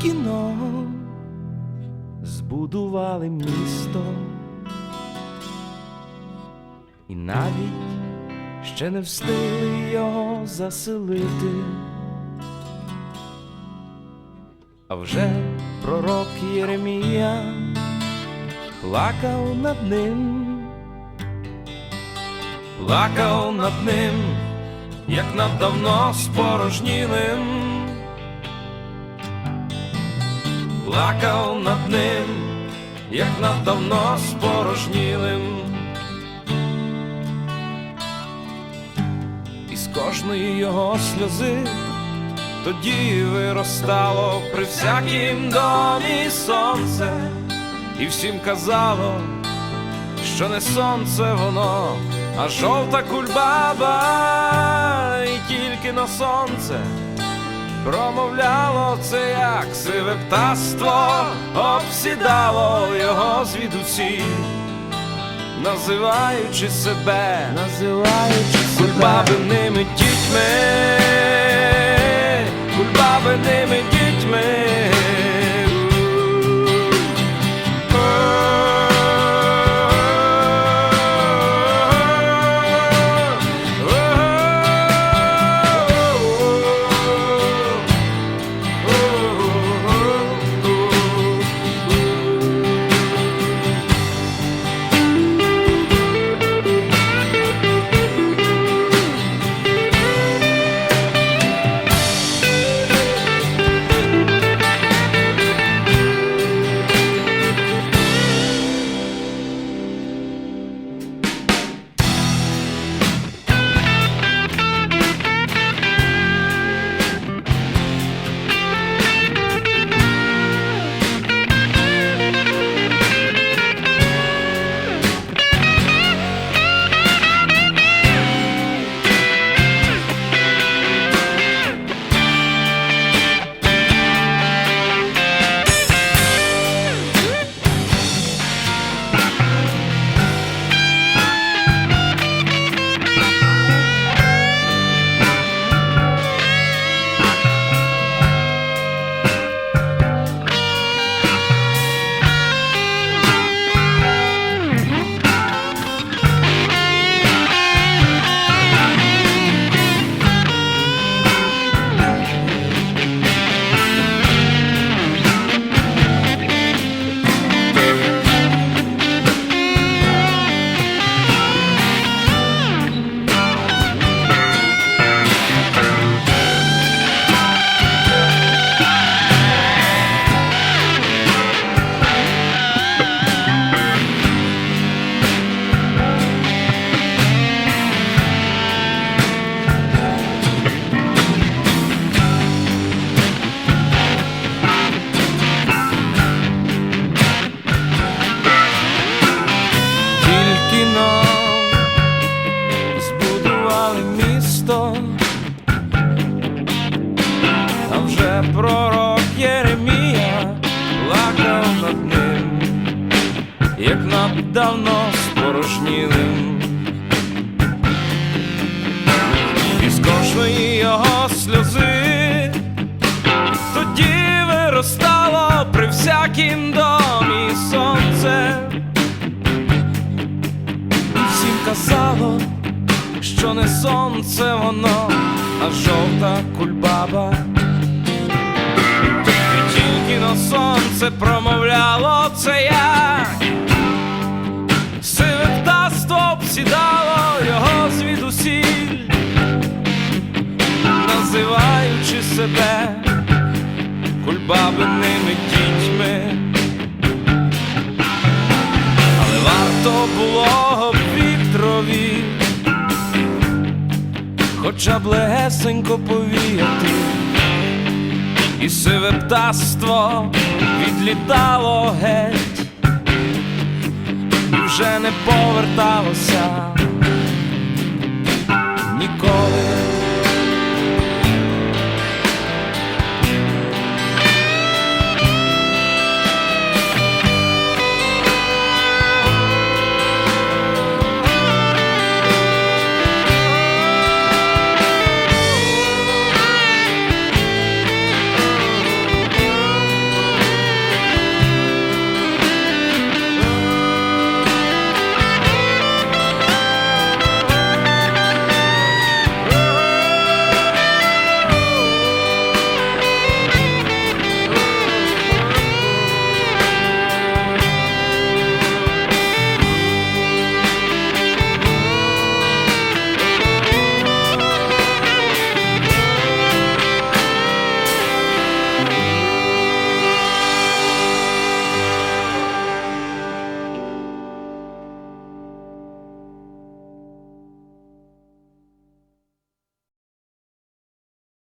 тільки но збудували місто, і навіть ще не встигли його заселити. А вже пророк Єремія плакав над ним, плакав над ним, як над давно спорожнілим, плакав над ним, як над давно спорожнілим. І з кожної його сльози тоді виростало при всякім домі сонце, і всім казало, що не сонце воно, а жовта кульбаба, і тільки на сонце промовляло це, як сиве птаство, обсідало його звідусі, називаючи себе, називаючи кульбабиними дітьми, кульбабиними дітьми. Пророк Єремія плакав над ним, як над давно спорожнілим. І з кожної його сльози тоді виростало при всякім домі сонце. І всім казало, що не сонце воно, а жовта кульбаба. На сонце промовляло це як сиве птаство обсідало його звідусіль, називаючи себе кульбабиними дітьми. Але варто було вітрові, хоча б легесенько повіяти, і сиве птаство відлітало геть, і вже не поверталося ніколи.